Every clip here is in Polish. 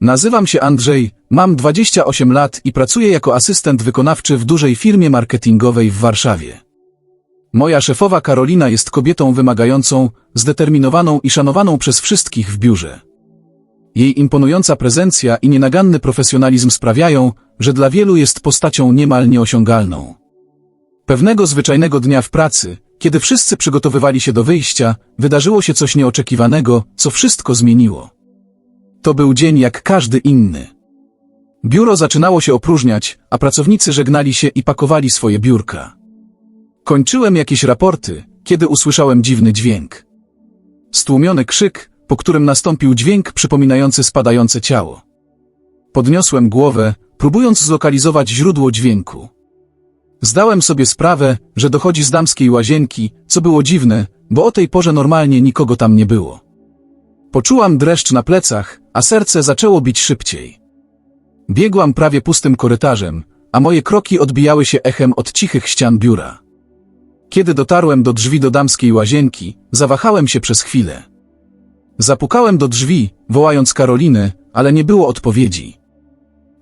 Nazywam się Andrzej, mam 28 lat i pracuję jako asystent wykonawczy w dużej firmie marketingowej w Warszawie. Moja szefowa Karolina jest kobietą wymagającą, zdeterminowaną i szanowaną przez wszystkich w biurze. Jej imponująca prezencja i nienaganny profesjonalizm sprawiają, że dla wielu jest postacią niemal nieosiągalną. Pewnego zwyczajnego dnia w pracy, kiedy wszyscy przygotowywali się do wyjścia, wydarzyło się coś nieoczekiwanego, co wszystko zmieniło. To był dzień jak każdy inny. Biuro zaczynało się opróżniać, a pracownicy żegnali się i pakowali swoje biurka. Kończyłem jakieś raporty, kiedy usłyszałem dziwny dźwięk. Stłumiony krzyk, po którym nastąpił dźwięk przypominający spadające ciało. Podniosłem głowę, próbując zlokalizować źródło dźwięku. Zdałem sobie sprawę, że dochodzi z damskiej łazienki, co było dziwne, bo o tej porze normalnie nikogo tam nie było. Poczułam dreszcz na plecach, a serce zaczęło bić szybciej. Biegłam prawie pustym korytarzem, a moje kroki odbijały się echem od cichych ścian biura. Kiedy dotarłem do drzwi do damskiej łazienki, zawahałem się przez chwilę. Zapukałem do drzwi, wołając Karolinę, ale nie było odpowiedzi.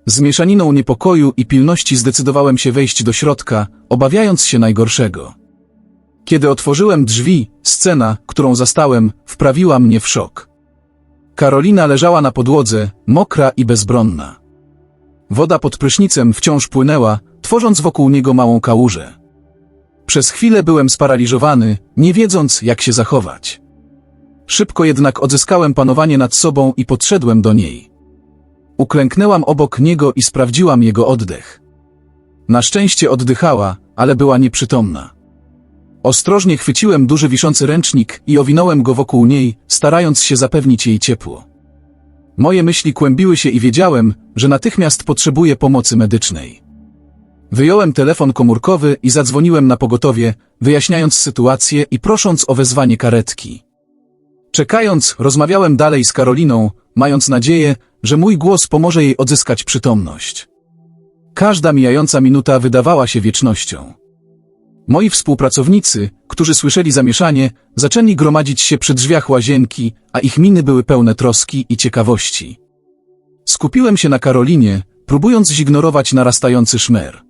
Z mieszaniną niepokoju i pilności zdecydowałem się wejść do środka, obawiając się najgorszego. Kiedy otworzyłem drzwi, scena, którą zastałem, wprawiła mnie w szok. Karolina leżała na podłodze, mokra i bezbronna. Woda pod prysznicem wciąż płynęła, tworząc wokół niego małą kałużę. Przez chwilę byłem sparaliżowany, nie wiedząc, jak się zachować. Szybko jednak odzyskałem panowanie nad sobą i podszedłem do niej. Uklęknęłam obok niego i sprawdziłam jego oddech. Na szczęście oddychała, ale była nieprzytomna. Ostrożnie chwyciłem duży wiszący ręcznik i owinąłem go wokół niej, starając się zapewnić jej ciepło. Moje myśli kłębiły się i wiedziałem, że natychmiast potrzebuję pomocy medycznej. Wyjąłem telefon komórkowy i zadzwoniłem na pogotowie, wyjaśniając sytuację i prosząc o wezwanie karetki. Czekając, rozmawiałem dalej z Karoliną, mając nadzieję, że mój głos pomoże jej odzyskać przytomność. Każda mijająca minuta wydawała się wiecznością. Moi współpracownicy, którzy słyszeli zamieszanie, zaczęli gromadzić się przy drzwiach łazienki, a ich miny były pełne troski i ciekawości. Skupiłem się na Karolinie, próbując zignorować narastający szmer.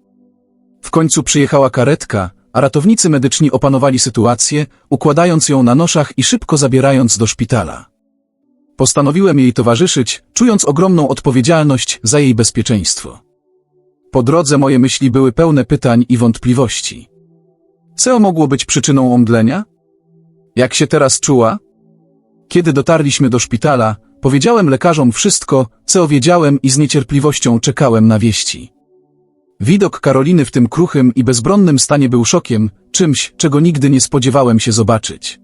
W końcu przyjechała karetka, a ratownicy medyczni opanowali sytuację, układając ją na noszach i szybko zabierając do szpitala. Postanowiłem jej towarzyszyć, czując ogromną odpowiedzialność za jej bezpieczeństwo. Po drodze moje myśli były pełne pytań i wątpliwości. Co mogło być przyczyną omdlenia? Jak się teraz czuła? Kiedy dotarliśmy do szpitala, powiedziałem lekarzom wszystko, co wiedziałem i z niecierpliwością czekałem na wieści. Widok Karoliny w tym kruchym i bezbronnym stanie był szokiem, czymś, czego nigdy nie spodziewałem się zobaczyć.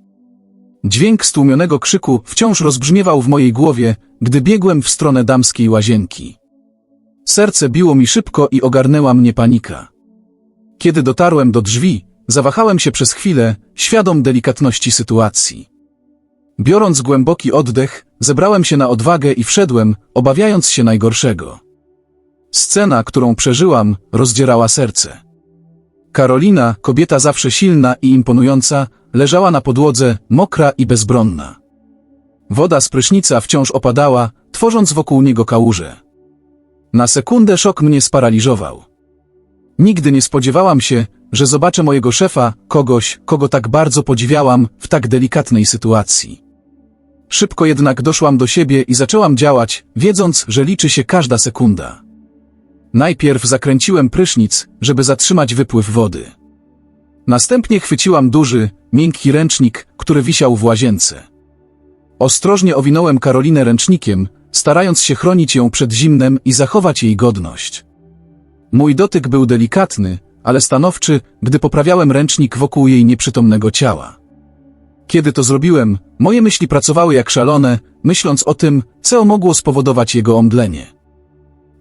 Dźwięk stłumionego krzyku wciąż rozbrzmiewał w mojej głowie, gdy biegłem w stronę damskiej łazienki. Serce biło mi szybko i ogarnęła mnie panika. Kiedy dotarłem do drzwi, zawahałem się przez chwilę, świadom delikatności sytuacji. Biorąc głęboki oddech, zebrałem się na odwagę i wszedłem, obawiając się najgorszego. Scena, którą przeżyłam, rozdzierała serce. Karolina, kobieta zawsze silna i imponująca, leżała na podłodze, mokra i bezbronna. Woda z prysznica wciąż opadała, tworząc wokół niego kałuże. Na sekundę szok mnie sparaliżował. Nigdy nie spodziewałam się, że zobaczę mojego szefa, kogoś, kogo tak bardzo podziwiałam, w tak delikatnej sytuacji. Szybko jednak doszłam do siebie i zaczęłam działać, wiedząc, że liczy się każda sekunda. Najpierw zakręciłem prysznic, żeby zatrzymać wypływ wody. Następnie chwyciłam duży, miękki ręcznik, który wisiał w łazience. Ostrożnie owinąłem Karolinę ręcznikiem, starając się chronić ją przed zimnem i zachować jej godność. Mój dotyk był delikatny, ale stanowczy, gdy poprawiałem ręcznik wokół jej nieprzytomnego ciała. Kiedy to zrobiłem, moje myśli pracowały jak szalone, myśląc o tym, co mogło spowodować jego omdlenie.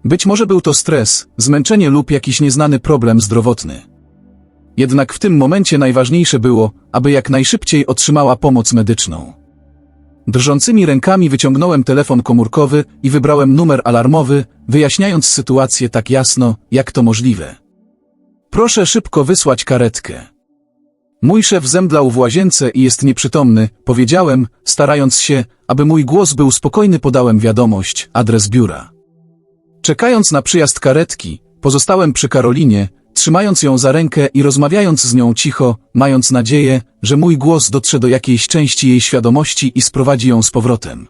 Być może był to stres, zmęczenie lub jakiś nieznany problem zdrowotny. Jednak w tym momencie najważniejsze było, aby jak najszybciej otrzymała pomoc medyczną. Drżącymi rękami wyciągnąłem telefon komórkowy i wybrałem numer alarmowy, wyjaśniając sytuację tak jasno, jak to możliwe. Proszę szybko wysłać karetkę. Mój szef zemdlał w łazience i jest nieprzytomny, powiedziałem, starając się, aby mój głos był spokojny podałem wiadomość, adres biura. Czekając na przyjazd karetki, pozostałem przy Karolinie, trzymając ją za rękę i rozmawiając z nią cicho, mając nadzieję, że mój głos dotrze do jakiejś części jej świadomości i sprowadzi ją z powrotem.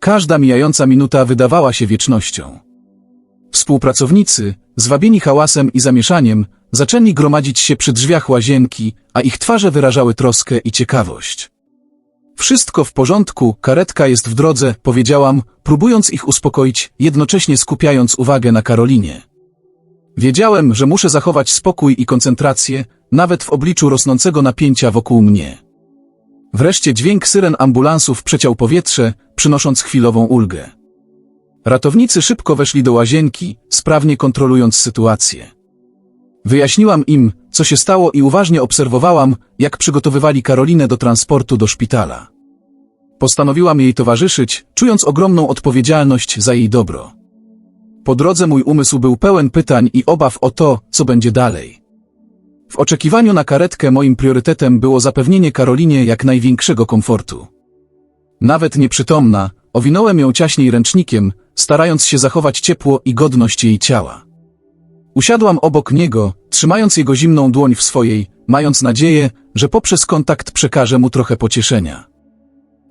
Każda mijająca minuta wydawała się wiecznością. Współpracownicy, zwabieni hałasem i zamieszaniem, zaczęli gromadzić się przy drzwiach łazienki, a ich twarze wyrażały troskę i ciekawość. Wszystko w porządku, karetka jest w drodze, powiedziałam, próbując ich uspokoić, jednocześnie skupiając uwagę na Karolinie. Wiedziałem, że muszę zachować spokój i koncentrację, nawet w obliczu rosnącego napięcia wokół mnie. Wreszcie dźwięk syren ambulansów przeciął powietrze, przynosząc chwilową ulgę. Ratownicy szybko weszli do łazienki, sprawnie kontrolując sytuację. Wyjaśniłam im, co się stało i uważnie obserwowałam, jak przygotowywali Karolinę do transportu do szpitala. Postanowiłam jej towarzyszyć, czując ogromną odpowiedzialność za jej dobro. Po drodze mój umysł był pełen pytań i obaw o to, co będzie dalej. W oczekiwaniu na karetkę moim priorytetem było zapewnienie Karolinie jak największego komfortu. Nawet nieprzytomna, owinąłem ją ciaśniej ręcznikiem, starając się zachować ciepło i godność jej ciała. Usiadłam obok niego, trzymając jego zimną dłoń w swojej, mając nadzieję, że poprzez kontakt przekażę mu trochę pocieszenia.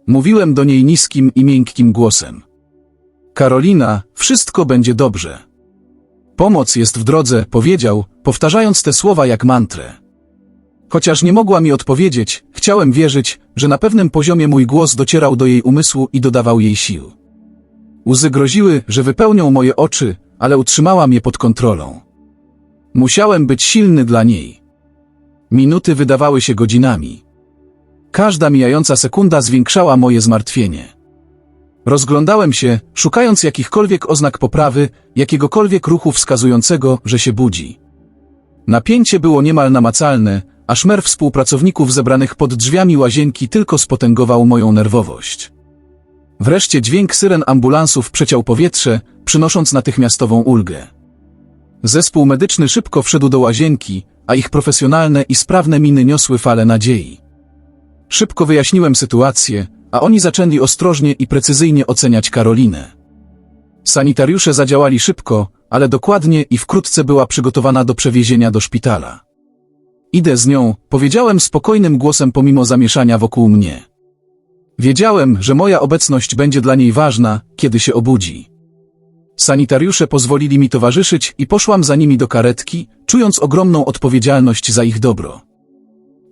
Mówiłem do niej niskim i miękkim głosem. Karolina, wszystko będzie dobrze. Pomoc jest w drodze, powiedział, powtarzając te słowa jak mantrę. Chociaż nie mogła mi odpowiedzieć, chciałem wierzyć, że na pewnym poziomie mój głos docierał do jej umysłu i dodawał jej sił. Łzy groziły, że wypełnią moje oczy, ale utrzymałam je pod kontrolą. Musiałem być silny dla niej. Minuty wydawały się godzinami. Każda mijająca sekunda zwiększała moje zmartwienie. Rozglądałem się, szukając jakichkolwiek oznak poprawy, jakiegokolwiek ruchu wskazującego, że się budzi. Napięcie było niemal namacalne, a szmer współpracowników zebranych pod drzwiami łazienki tylko spotęgował moją nerwowość. Wreszcie dźwięk syren ambulansów przeciął powietrze, przynosząc natychmiastową ulgę. Zespół medyczny szybko wszedł do łazienki, a ich profesjonalne i sprawne miny niosły falę nadziei. Szybko wyjaśniłem sytuację, a oni zaczęli ostrożnie i precyzyjnie oceniać Karolinę. Sanitariusze zadziałali szybko, ale dokładnie i wkrótce była przygotowana do przewiezienia do szpitala. Idę z nią, powiedziałem spokojnym głosem pomimo zamieszania wokół mnie. Wiedziałem, że moja obecność będzie dla niej ważna, kiedy się obudzi. Sanitariusze pozwolili mi towarzyszyć i poszłam za nimi do karetki, czując ogromną odpowiedzialność za ich dobro.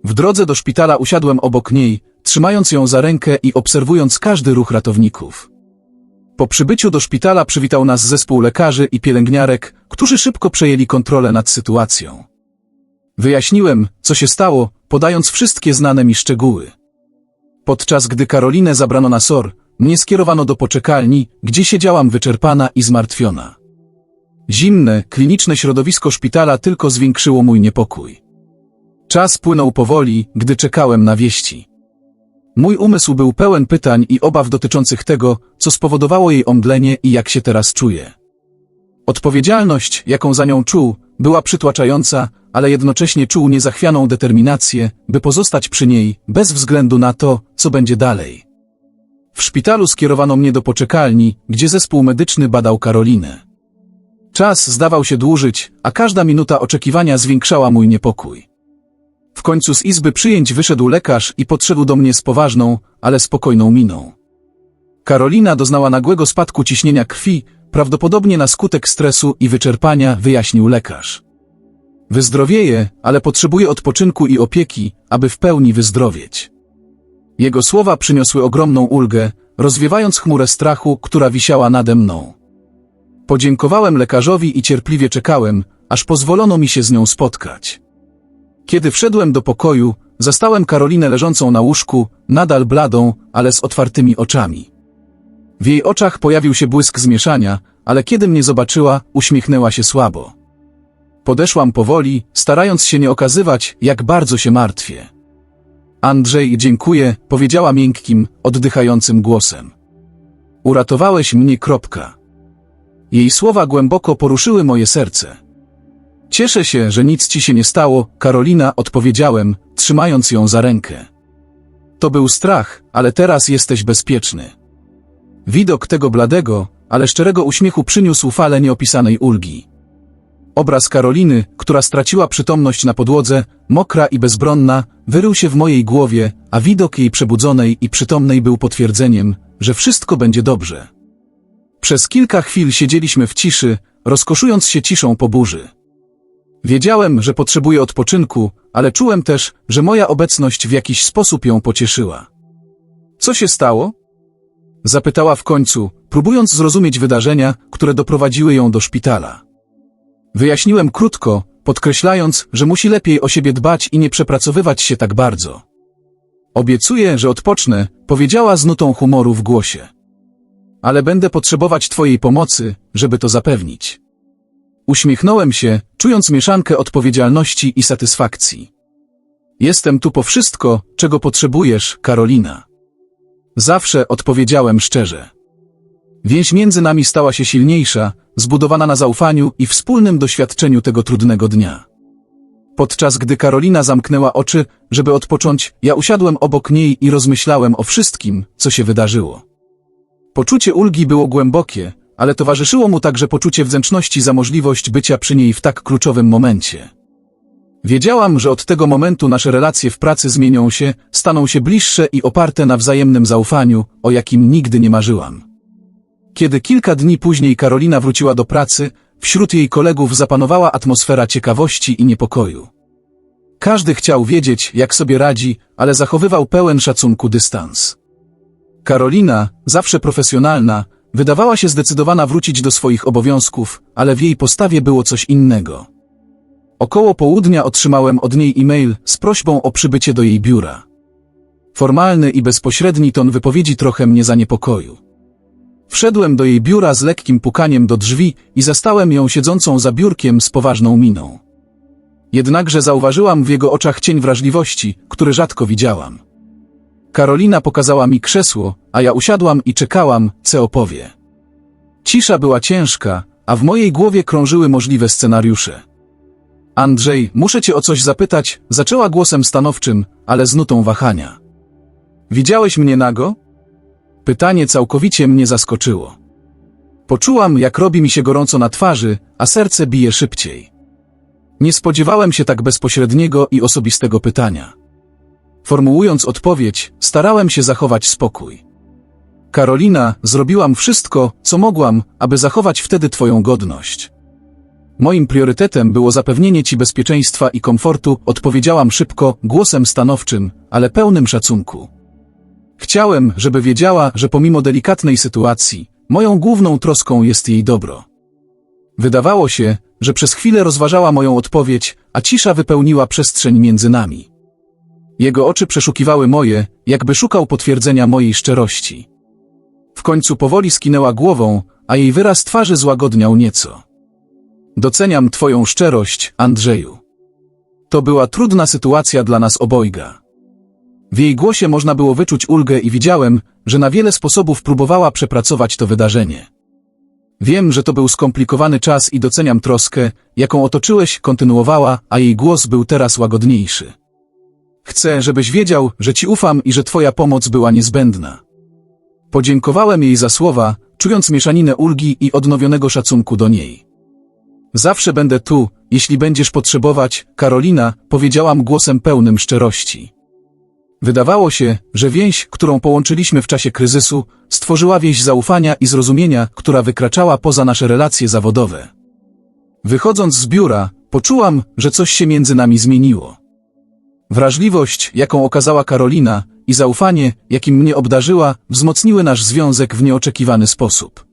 W drodze do szpitala usiadłem obok niej, trzymając ją za rękę i obserwując każdy ruch ratowników. Po przybyciu do szpitala przywitał nas zespół lekarzy i pielęgniarek, którzy szybko przejęli kontrolę nad sytuacją. Wyjaśniłem, co się stało, podając wszystkie znane mi szczegóły. Podczas gdy Karolinę zabrano na SOR, mnie skierowano do poczekalni, gdzie siedziałam wyczerpana i zmartwiona. Zimne, kliniczne środowisko szpitala tylko zwiększyło mój niepokój. Czas płynął powoli, gdy czekałem na wieści. Mój umysł był pełen pytań i obaw dotyczących tego, co spowodowało jej omdlenie i jak się teraz czuje. Odpowiedzialność, jaką za nią czuł, była przytłaczająca, ale jednocześnie czuł niezachwianą determinację, by pozostać przy niej, bez względu na to, co będzie dalej. W szpitalu skierowano mnie do poczekalni, gdzie zespół medyczny badał Karolinę. Czas zdawał się dłużyć, a każda minuta oczekiwania zwiększała mój niepokój. W końcu z izby przyjęć wyszedł lekarz i podszedł do mnie z poważną, ale spokojną miną. Karolina doznała nagłego spadku ciśnienia krwi, prawdopodobnie na skutek stresu i wyczerpania, wyjaśnił lekarz. Wyzdrowieje, ale potrzebuje odpoczynku i opieki, aby w pełni wyzdrowieć. Jego słowa przyniosły ogromną ulgę, rozwiewając chmurę strachu, która wisiała nade mną. Podziękowałem lekarzowi i cierpliwie czekałem, aż pozwolono mi się z nią spotkać. Kiedy wszedłem do pokoju, zastałem Karolinę leżącą na łóżku, nadal bladą, ale z otwartymi oczami. W jej oczach pojawił się błysk zmieszania, ale kiedy mnie zobaczyła, uśmiechnęła się słabo. Podeszłam powoli, starając się nie okazywać, jak bardzo się martwię. Andrzej, dziękuję, powiedziała miękkim, oddychającym głosem. Uratowałeś mnie, kropka. Jej słowa głęboko poruszyły moje serce. Cieszę się, że nic ci się nie stało, Karolina, odpowiedziałem, trzymając ją za rękę. To był strach, ale teraz jesteś bezpieczny. Widok tego bladego, ale szczerego uśmiechu przyniósł falę nieopisanej ulgi. Obraz Karoliny, która straciła przytomność na podłodze, mokra i bezbronna, wyrył się w mojej głowie, a widok jej przebudzonej i przytomnej był potwierdzeniem, że wszystko będzie dobrze. Przez kilka chwil siedzieliśmy w ciszy, rozkoszując się ciszą po burzy. Wiedziałem, że potrzebuję odpoczynku, ale czułem też, że moja obecność w jakiś sposób ją pocieszyła. Co się stało? Zapytała w końcu, próbując zrozumieć wydarzenia, które doprowadziły ją do szpitala. Wyjaśniłem krótko, podkreślając, że musi lepiej o siebie dbać i nie przepracowywać się tak bardzo. Obiecuję, że odpocznę, powiedziała z nutą humoru w głosie. Ale będę potrzebować Twojej pomocy, żeby to zapewnić. Uśmiechnąłem się, czując mieszankę odpowiedzialności i satysfakcji. Jestem tu po wszystko, czego potrzebujesz, Karolina. Zawsze odpowiedziałem szczerze. Więź między nami stała się silniejsza, zbudowana na zaufaniu i wspólnym doświadczeniu tego trudnego dnia. Podczas gdy Karolina zamknęła oczy, żeby odpocząć, ja usiadłem obok niej i rozmyślałem o wszystkim, co się wydarzyło. Poczucie ulgi było głębokie, ale towarzyszyło mu także poczucie wdzięczności za możliwość bycia przy niej w tak kluczowym momencie. Wiedziałam, że od tego momentu nasze relacje w pracy zmienią się, staną się bliższe i oparte na wzajemnym zaufaniu, o jakim nigdy nie marzyłam. Kiedy kilka dni później Karolina wróciła do pracy, wśród jej kolegów zapanowała atmosfera ciekawości i niepokoju. Każdy chciał wiedzieć, jak sobie radzi, ale zachowywał pełen szacunku dystans. Karolina, zawsze profesjonalna, wydawała się zdecydowana wrócić do swoich obowiązków, ale w jej postawie było coś innego. Około południa otrzymałem od niej e-mail z prośbą o przybycie do jej biura. Formalny i bezpośredni ton wypowiedzi trochę mnie zaniepokoił. Wszedłem do jej biura z lekkim pukaniem do drzwi i zastałem ją siedzącą za biurkiem z poważną miną. Jednakże zauważyłam w jego oczach cień wrażliwości, który rzadko widziałam. Karolina pokazała mi krzesło, a ja usiadłam i czekałam, co opowie. Cisza była ciężka, a w mojej głowie krążyły możliwe scenariusze. Andrzej, muszę cię o coś zapytać, zaczęła głosem stanowczym, ale z nutą wahania. Widziałeś mnie nago? Pytanie całkowicie mnie zaskoczyło. Poczułam, jak robi mi się gorąco na twarzy, a serce bije szybciej. Nie spodziewałem się tak bezpośredniego i osobistego pytania. Formułując odpowiedź, starałem się zachować spokój. Karolina, zrobiłam wszystko, co mogłam, aby zachować wtedy Twoją godność. Moim priorytetem było zapewnienie Ci bezpieczeństwa i komfortu, odpowiedziałam szybko, głosem stanowczym, ale pełnym szacunku. Chciałem, żeby wiedziała, że pomimo delikatnej sytuacji, moją główną troską jest jej dobro. Wydawało się, że przez chwilę rozważała moją odpowiedź, a cisza wypełniła przestrzeń między nami. Jego oczy przeszukiwały moje, jakby szukał potwierdzenia mojej szczerości. W końcu powoli skinęła głową, a jej wyraz twarzy złagodniał nieco. Doceniam Twoją szczerość, Andrzeju. To była trudna sytuacja dla nas obojga. W jej głosie można było wyczuć ulgę i widziałem, że na wiele sposobów próbowała przepracować to wydarzenie. Wiem, że to był skomplikowany czas i doceniam troskę, jaką otoczyłeś, kontynuowała, a jej głos był teraz łagodniejszy. Chcę, żebyś wiedział, że ci ufam i że twoja pomoc była niezbędna. Podziękowałem jej za słowa, czując mieszaninę ulgi i odnowionego szacunku do niej. Zawsze będę tu, jeśli będziesz potrzebować, Karolina, powiedziałam głosem pełnym szczerości. Wydawało się, że więź, którą połączyliśmy w czasie kryzysu, stworzyła więź zaufania i zrozumienia, która wykraczała poza nasze relacje zawodowe. Wychodząc z biura, poczułam, że coś się między nami zmieniło. Wrażliwość, jaką okazała Karolina, i zaufanie, jakim mnie obdarzyła, wzmocniły nasz związek w nieoczekiwany sposób.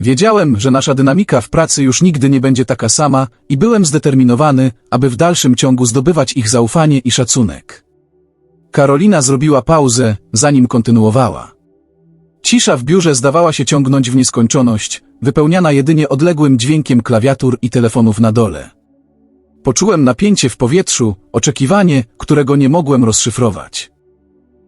Wiedziałem, że nasza dynamika w pracy już nigdy nie będzie taka sama i byłem zdeterminowany, aby w dalszym ciągu zdobywać ich zaufanie i szacunek. Karolina zrobiła pauzę, zanim kontynuowała. Cisza w biurze zdawała się ciągnąć w nieskończoność, wypełniana jedynie odległym dźwiękiem klawiatur i telefonów na dole. Poczułem napięcie w powietrzu, oczekiwanie, którego nie mogłem rozszyfrować.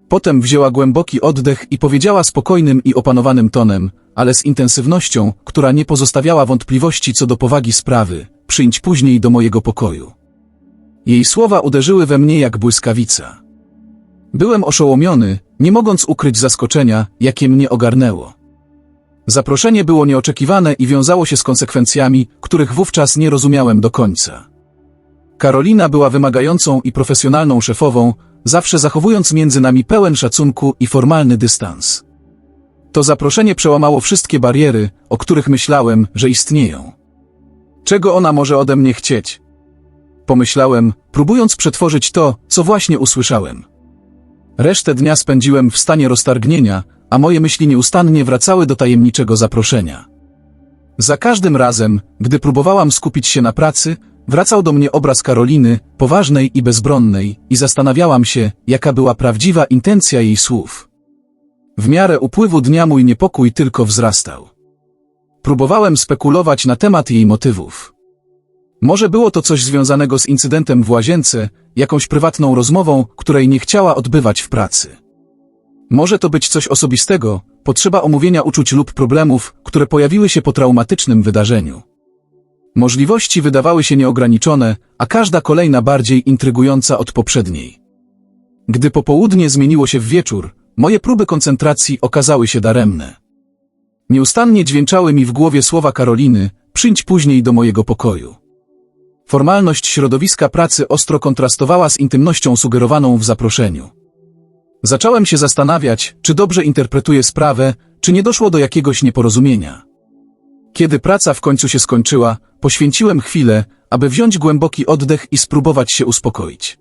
Potem wzięła głęboki oddech i powiedziała spokojnym i opanowanym tonem, ale z intensywnością, która nie pozostawiała wątpliwości co do powagi sprawy. przyjdź później do mojego pokoju. Jej słowa uderzyły we mnie jak błyskawica. Byłem oszołomiony, nie mogąc ukryć zaskoczenia, jakie mnie ogarnęło. Zaproszenie było nieoczekiwane i wiązało się z konsekwencjami, których wówczas nie rozumiałem do końca. Karolina była wymagającą i profesjonalną szefową, zawsze zachowując między nami pełen szacunku i formalny dystans. To zaproszenie przełamało wszystkie bariery, o których myślałem, że istnieją. Czego ona może ode mnie chcieć? Pomyślałem, próbując przetworzyć to, co właśnie usłyszałem. Resztę dnia spędziłem w stanie roztargnienia, a moje myśli nieustannie wracały do tajemniczego zaproszenia. Za każdym razem, gdy próbowałam skupić się na pracy, wracał do mnie obraz Karoliny, poważnej i bezbronnej, i zastanawiałam się, jaka była prawdziwa intencja jej słów. W miarę upływu dnia mój niepokój tylko wzrastał. Próbowałem spekulować na temat jej motywów. Może było to coś związanego z incydentem w łazience, jakąś prywatną rozmową, której nie chciała odbywać w pracy. Może to być coś osobistego, potrzeba omówienia uczuć lub problemów, które pojawiły się po traumatycznym wydarzeniu. Możliwości wydawały się nieograniczone, a każda kolejna bardziej intrygująca od poprzedniej. Gdy popołudnie zmieniło się w wieczór, moje próby koncentracji okazały się daremne. Nieustannie dźwięczały mi w głowie słowa Karoliny, przyjdź później do mojego pokoju. Formalność środowiska pracy ostro kontrastowała z intymnością sugerowaną w zaproszeniu. Zacząłem się zastanawiać, czy dobrze interpretuję sprawę, czy nie doszło do jakiegoś nieporozumienia. Kiedy praca w końcu się skończyła, poświęciłem chwilę, aby wziąć głęboki oddech i spróbować się uspokoić.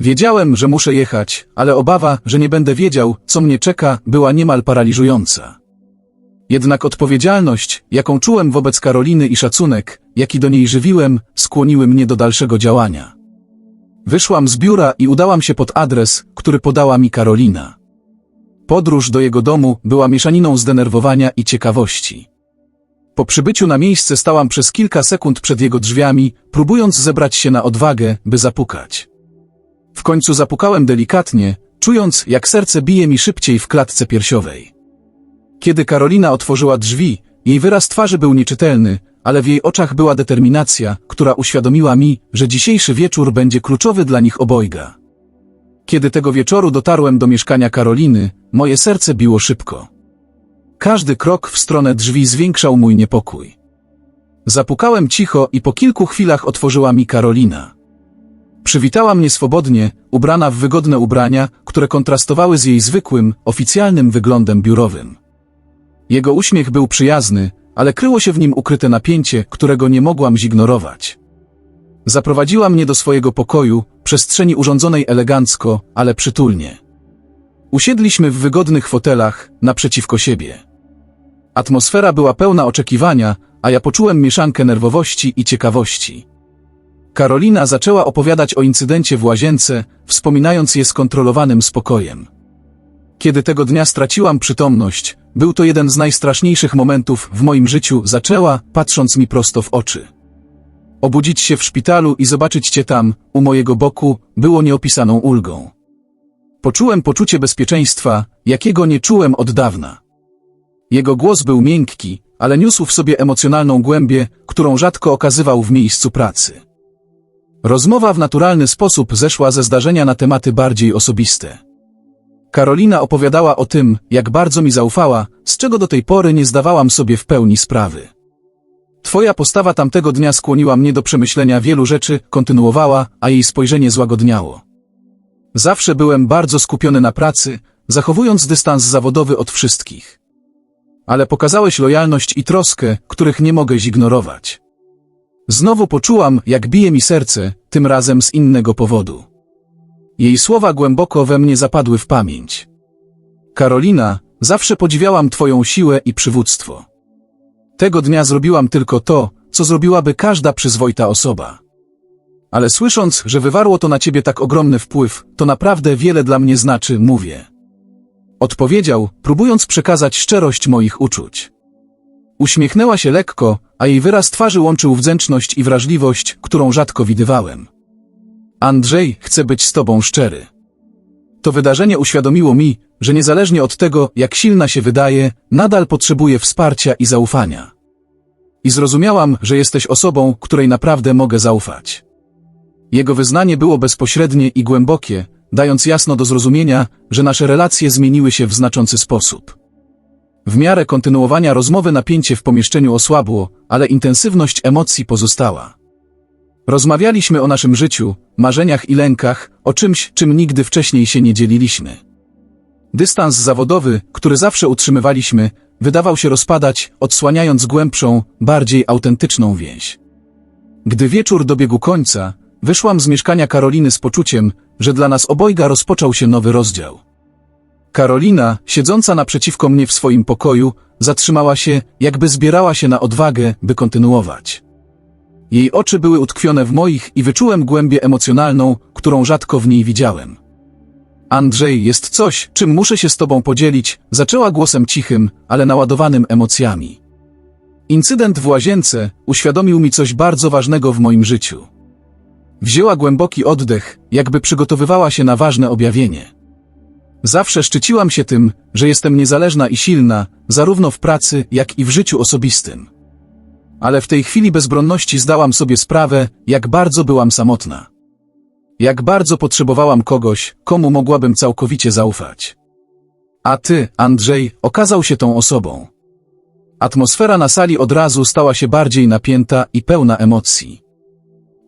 Wiedziałem, że muszę jechać, ale obawa, że nie będę wiedział, co mnie czeka, była niemal paraliżująca. Jednak odpowiedzialność, jaką czułem wobec Karoliny i szacunek, jaki do niej żywiłem, skłoniły mnie do dalszego działania. Wyszłam z biura i udałam się pod adres, który podała mi Karolina. Podróż do jego domu była mieszaniną zdenerwowania i ciekawości. Po przybyciu na miejsce stałam przez kilka sekund przed jego drzwiami, próbując zebrać się na odwagę, by zapukać. W końcu zapukałem delikatnie, czując, jak serce bije mi szybciej w klatce piersiowej. Kiedy Karolina otworzyła drzwi, jej wyraz twarzy był nieczytelny, ale w jej oczach była determinacja, która uświadomiła mi, że dzisiejszy wieczór będzie kluczowy dla nich obojga. Kiedy tego wieczoru dotarłem do mieszkania Karoliny, moje serce biło szybko. Każdy krok w stronę drzwi zwiększał mój niepokój. Zapukałem cicho i po kilku chwilach otworzyła mi Karolina. Przywitała mnie swobodnie, ubrana w wygodne ubrania, które kontrastowały z jej zwykłym, oficjalnym wyglądem biurowym. Jego uśmiech był przyjazny, ale kryło się w nim ukryte napięcie, którego nie mogłam zignorować. Zaprowadziła mnie do swojego pokoju, przestrzeni urządzonej elegancko, ale przytulnie. Usiedliśmy w wygodnych fotelach, naprzeciwko siebie. Atmosfera była pełna oczekiwania, a ja poczułem mieszankę nerwowości i ciekawości. Karolina zaczęła opowiadać o incydencie w łazience, wspominając je z kontrolowanym spokojem. Kiedy tego dnia straciłam przytomność, był to jeden z najstraszniejszych momentów w moim życiu, zaczęła, patrząc mi prosto w oczy. Obudzić się w szpitalu i zobaczyć cię tam, u mojego boku, było nieopisaną ulgą. Poczułem poczucie bezpieczeństwa, jakiego nie czułem od dawna. Jego głos był miękki, ale niósł w sobie emocjonalną głębię, którą rzadko okazywał w miejscu pracy. Rozmowa w naturalny sposób zeszła ze zdarzenia na tematy bardziej osobiste. Karolina opowiadała o tym, jak bardzo mi zaufała, z czego do tej pory nie zdawałam sobie w pełni sprawy. Twoja postawa tamtego dnia skłoniła mnie do przemyślenia wielu rzeczy, kontynuowała, a jej spojrzenie złagodniało. Zawsze byłem bardzo skupiony na pracy, zachowując dystans zawodowy od wszystkich. Ale pokazałeś lojalność i troskę, których nie mogę zignorować. Znowu poczułam, jak bije mi serce, tym razem z innego powodu. Jej słowa głęboko we mnie zapadły w pamięć. Karolina, zawsze podziwiałam Twoją siłę i przywództwo. Tego dnia zrobiłam tylko to, co zrobiłaby każda przyzwoita osoba. Ale słysząc, że wywarło to na Ciebie tak ogromny wpływ, to naprawdę wiele dla mnie znaczy, mówię. Odpowiedział, próbując przekazać szczerość moich uczuć. Uśmiechnęła się lekko, a jej wyraz twarzy łączył wdzięczność i wrażliwość, którą rzadko widywałem. Andrzej, chcę być z tobą szczery. To wydarzenie uświadomiło mi, że niezależnie od tego, jak silna się wydaje, nadal potrzebuję wsparcia i zaufania. i zrozumiałam, że jesteś osobą, której naprawdę mogę zaufać. Jego wyznanie było bezpośrednie i głębokie, dając jasno do zrozumienia, że nasze relacje zmieniły się w znaczący sposób. W miarę kontynuowania rozmowy napięcie w pomieszczeniu osłabło, ale intensywność emocji pozostała. Rozmawialiśmy o naszym życiu, marzeniach i lękach, o czymś, czym nigdy wcześniej się nie dzieliliśmy. Dystans zawodowy, który zawsze utrzymywaliśmy, wydawał się rozpadać, odsłaniając głębszą, bardziej autentyczną więź. Gdy wieczór dobiegł końca, wyszłam z mieszkania Karoliny z poczuciem, że dla nas obojga rozpoczął się nowy rozdział. Karolina, siedząca naprzeciwko mnie w swoim pokoju, zatrzymała się, jakby zbierała się na odwagę, by kontynuować. Jej oczy były utkwione w moich i wyczułem głębię emocjonalną, którą rzadko w niej widziałem. Andrzej, jest coś, czym muszę się z tobą podzielić, zaczęła głosem cichym, ale naładowanym emocjami. Incydent w łazience uświadomił mi coś bardzo ważnego w moim życiu. Wzięła głęboki oddech, jakby przygotowywała się na ważne objawienie. Zawsze szczyciłam się tym, że jestem niezależna i silna, zarówno w pracy, jak i w życiu osobistym. Ale w tej chwili bezbronności zdałam sobie sprawę, jak bardzo byłam samotna. Jak bardzo potrzebowałam kogoś, komu mogłabym całkowicie zaufać. A ty, Andrzej, okazał się tą osobą. Atmosfera na sali od razu stała się bardziej napięta i pełna emocji.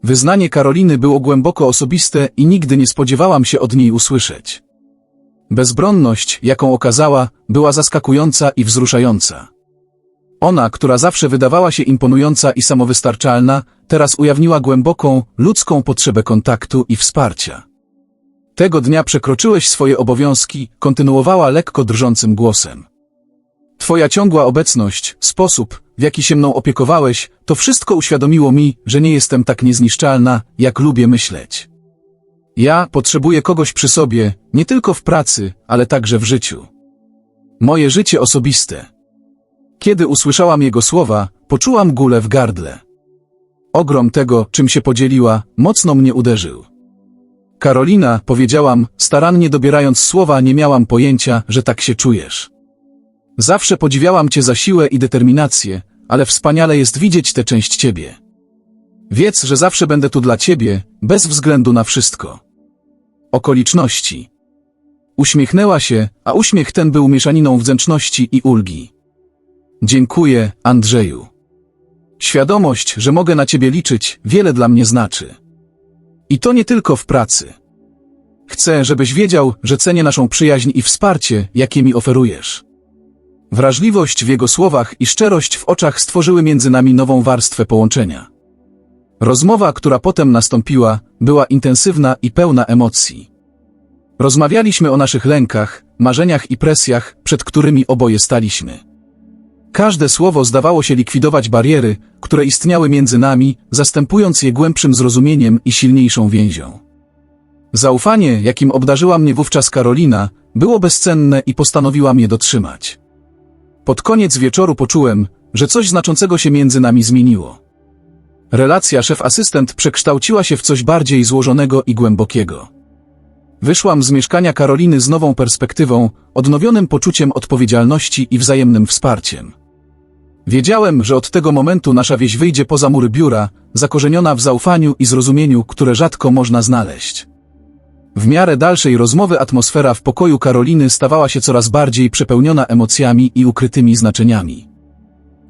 Wyznanie Karoliny było głęboko osobiste i nigdy nie spodziewałam się od niej usłyszeć. Bezbronność, jaką okazała, była zaskakująca i wzruszająca. Ona, która zawsze wydawała się imponująca i samowystarczalna, teraz ujawniła głęboką, ludzką potrzebę kontaktu i wsparcia. Tego dnia przekroczyłeś swoje obowiązki, kontynuowała lekko drżącym głosem. Twoja ciągła obecność, sposób, w jaki się mną opiekowałeś, to wszystko uświadomiło mi, że nie jestem tak niezniszczalna, jak lubię myśleć. Ja potrzebuję kogoś przy sobie, nie tylko w pracy, ale także w życiu. Moje życie osobiste. Kiedy usłyszałam jego słowa, poczułam gulę w gardle. Ogrom tego, czym się podzieliła, mocno mnie uderzył. Karolina, powiedziałam, starannie dobierając słowa, nie miałam pojęcia, że tak się czujesz. Zawsze podziwiałam cię za siłę i determinację, ale wspaniale jest widzieć tę część ciebie. Wiedz, że zawsze będę tu dla ciebie, bez względu na wszystko. Okoliczności. Uśmiechnęła się, a uśmiech ten był mieszaniną wdzięczności i ulgi. Dziękuję, Andrzeju. Świadomość, że mogę na ciebie liczyć, wiele dla mnie znaczy. I to nie tylko w pracy. Chcę, żebyś wiedział, że cenię naszą przyjaźń i wsparcie, jakie mi oferujesz. Wrażliwość w jego słowach i szczerość w oczach stworzyły między nami nową warstwę połączenia. Rozmowa, która potem nastąpiła, była intensywna i pełna emocji. Rozmawialiśmy o naszych lękach, marzeniach i presjach, przed którymi oboje staliśmy. Każde słowo zdawało się likwidować bariery, które istniały między nami, zastępując je głębszym zrozumieniem i silniejszą więzią. Zaufanie, jakim obdarzyła mnie wówczas Karolina, było bezcenne i postanowiłam je dotrzymać. Pod koniec wieczoru poczułem, że coś znaczącego się między nami zmieniło. Relacja szef-asystent przekształciła się w coś bardziej złożonego i głębokiego. Wyszłam z mieszkania Karoliny z nową perspektywą, odnowionym poczuciem odpowiedzialności i wzajemnym wsparciem. Wiedziałem, że od tego momentu nasza wieś wyjdzie poza mury biura, zakorzeniona w zaufaniu i zrozumieniu, które rzadko można znaleźć. W miarę dalszej rozmowy atmosfera w pokoju Karoliny stawała się coraz bardziej przepełniona emocjami i ukrytymi znaczeniami.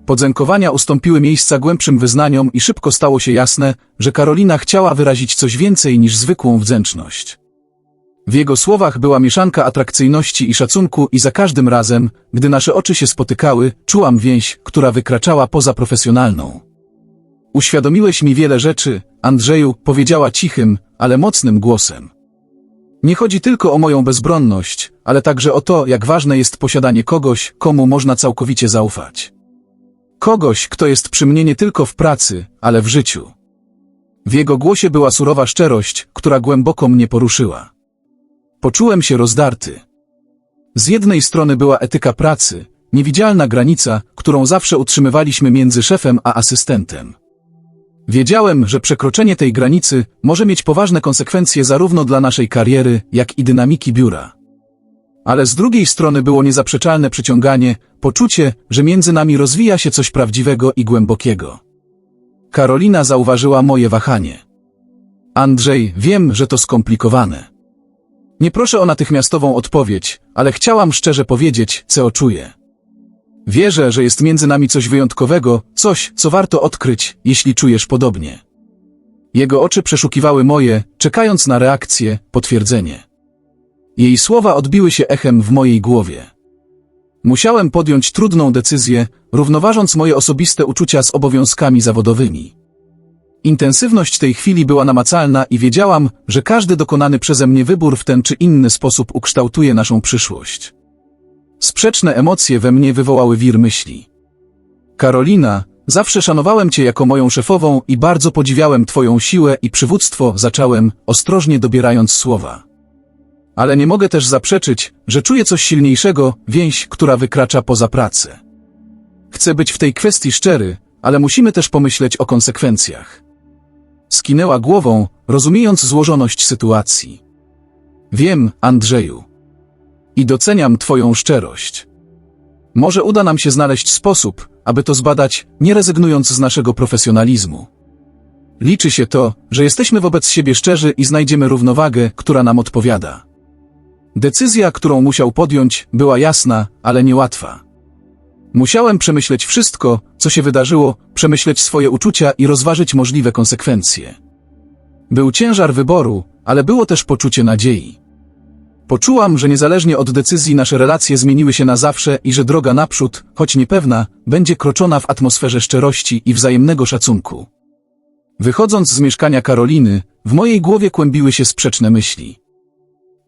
Podzękowania ustąpiły miejsca głębszym wyznaniom i szybko stało się jasne, że Karolina chciała wyrazić coś więcej niż zwykłą wdzięczność. W jego słowach była mieszanka atrakcyjności i szacunku i za każdym razem, gdy nasze oczy się spotykały, czułam więź, która wykraczała poza profesjonalną. Uświadomiłeś mi wiele rzeczy, Andrzeju, powiedziała cichym, ale mocnym głosem. Nie chodzi tylko o moją bezbronność, ale także o to, jak ważne jest posiadanie kogoś, komu można całkowicie zaufać. Kogoś, kto jest przy mnie nie tylko w pracy, ale w życiu. W jego głosie była surowa szczerość, która głęboko mnie poruszyła. Poczułem się rozdarty. Z jednej strony była etyka pracy, niewidzialna granica, którą zawsze utrzymywaliśmy między szefem a asystentem. Wiedziałem, że przekroczenie tej granicy może mieć poważne konsekwencje zarówno dla naszej kariery, jak i dynamiki biura. Ale z drugiej strony było niezaprzeczalne przyciąganie, poczucie, że między nami rozwija się coś prawdziwego i głębokiego. Karolina zauważyła moje wahanie. Andrzej, wiem, że to skomplikowane. Nie proszę o natychmiastową odpowiedź, ale chciałam szczerze powiedzieć, co czuję. Wierzę, że jest między nami coś wyjątkowego, coś, co warto odkryć, jeśli czujesz podobnie. Jego oczy przeszukiwały moje, czekając na reakcję, potwierdzenie. Jej słowa odbiły się echem w mojej głowie. Musiałem podjąć trudną decyzję, równoważąc moje osobiste uczucia z obowiązkami zawodowymi. Intensywność tej chwili była namacalna i wiedziałam, że każdy dokonany przeze mnie wybór w ten czy inny sposób ukształtuje naszą przyszłość. Sprzeczne emocje we mnie wywołały wir myśli. Karolina, zawsze szanowałem Cię jako moją szefową i bardzo podziwiałem Twoją siłę i przywództwo, zacząłem, ostrożnie dobierając słowa. Ale nie mogę też zaprzeczyć, że czuję coś silniejszego, więź, która wykracza poza pracę. Chcę być w tej kwestii szczery, ale musimy też pomyśleć o konsekwencjach. Skinęła głową, rozumiejąc złożoność sytuacji. Wiem, Andrzeju. I doceniam Twoją szczerość. Może uda nam się znaleźć sposób, aby to zbadać, nie rezygnując z naszego profesjonalizmu. Liczy się to, że jesteśmy wobec siebie szczerzy i znajdziemy równowagę, która nam odpowiada. Decyzja, którą musiał podjąć, była jasna, ale niełatwa. Musiałem przemyśleć wszystko, co się wydarzyło, przemyśleć swoje uczucia i rozważyć możliwe konsekwencje. Był ciężar wyboru, ale było też poczucie nadziei. Poczułam, że niezależnie od decyzji nasze relacje zmieniły się na zawsze i że droga naprzód, choć niepewna, będzie kroczona w atmosferze szczerości i wzajemnego szacunku. Wychodząc z mieszkania Karoliny, w mojej głowie kłębiły się sprzeczne myśli.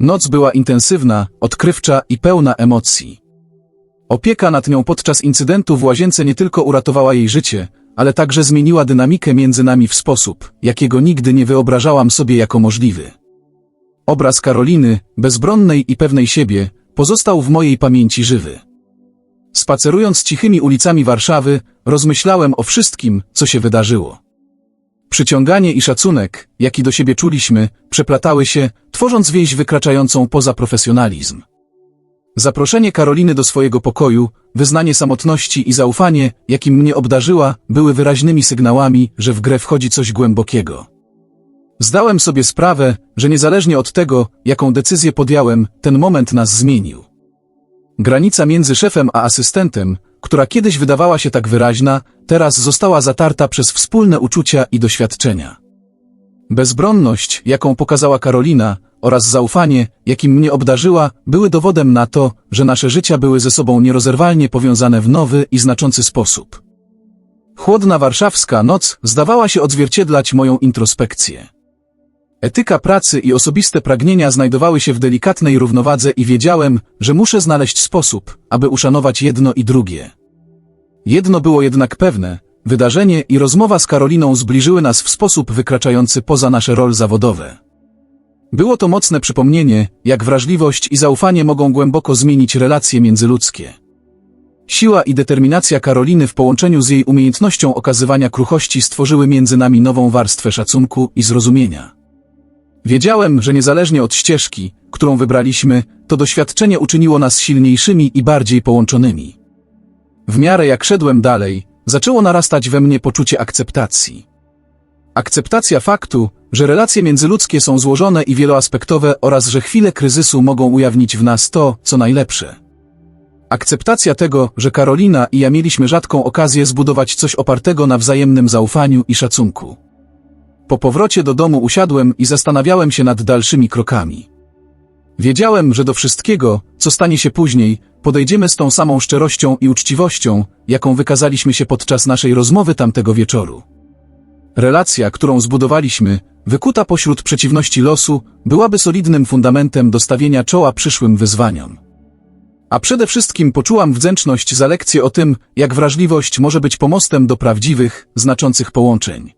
Noc była intensywna, odkrywcza i pełna emocji. Opieka nad nią podczas incydentu w łazience nie tylko uratowała jej życie, ale także zmieniła dynamikę między nami w sposób, jakiego nigdy nie wyobrażałam sobie jako możliwy. Obraz Karoliny, bezbronnej i pewnej siebie, pozostał w mojej pamięci żywy. Spacerując cichymi ulicami Warszawy, rozmyślałem o wszystkim, co się wydarzyło. Przyciąganie i szacunek, jaki do siebie czuliśmy, przeplatały się, tworząc więź wykraczającą poza profesjonalizm. Zaproszenie Karoliny do swojego pokoju, wyznanie samotności i zaufanie, jakim mnie obdarzyła, były wyraźnymi sygnałami, że w grę wchodzi coś głębokiego. Zdałem sobie sprawę, że niezależnie od tego, jaką decyzję podjąłem, ten moment nas zmienił. Granica między szefem a asystentem, która kiedyś wydawała się tak wyraźna, teraz została zatarta przez wspólne uczucia i doświadczenia. Bezbronność, jaką pokazała Karolina, oraz zaufanie, jakim mnie obdarzyła, były dowodem na to, że nasze życia były ze sobą nierozerwalnie powiązane w nowy i znaczący sposób. Chłodna warszawska noc zdawała się odzwierciedlać moją introspekcję. Etyka pracy i osobiste pragnienia znajdowały się w delikatnej równowadze i wiedziałem, że muszę znaleźć sposób, aby uszanować jedno i drugie. Jedno było jednak pewne, wydarzenie i rozmowa z Karoliną zbliżyły nas w sposób wykraczający poza nasze role zawodowe. Było to mocne przypomnienie, jak wrażliwość i zaufanie mogą głęboko zmienić relacje międzyludzkie. Siła i determinacja Karoliny w połączeniu z jej umiejętnością okazywania kruchości stworzyły między nami nową warstwę szacunku i zrozumienia. Wiedziałem, że niezależnie od ścieżki, którą wybraliśmy, to doświadczenie uczyniło nas silniejszymi i bardziej połączonymi. W miarę jak szedłem dalej, zaczęło narastać we mnie poczucie akceptacji. Akceptacja faktu, że relacje międzyludzkie są złożone i wieloaspektowe oraz że chwile kryzysu mogą ujawnić w nas to, co najlepsze. Akceptacja tego, że Karolina i ja mieliśmy rzadką okazję zbudować coś opartego na wzajemnym zaufaniu i szacunku. Po powrocie do domu usiadłem i zastanawiałem się nad dalszymi krokami. Wiedziałem, że do wszystkiego, co stanie się później, podejdziemy z tą samą szczerością i uczciwością, jaką wykazaliśmy się podczas naszej rozmowy tamtego wieczoru. Relacja, którą zbudowaliśmy, wykuta pośród przeciwności losu, byłaby solidnym fundamentem do stawienia czoła przyszłym wyzwaniom. A przede wszystkim poczułam wdzięczność za lekcję o tym, jak wrażliwość może być pomostem do prawdziwych, znaczących połączeń.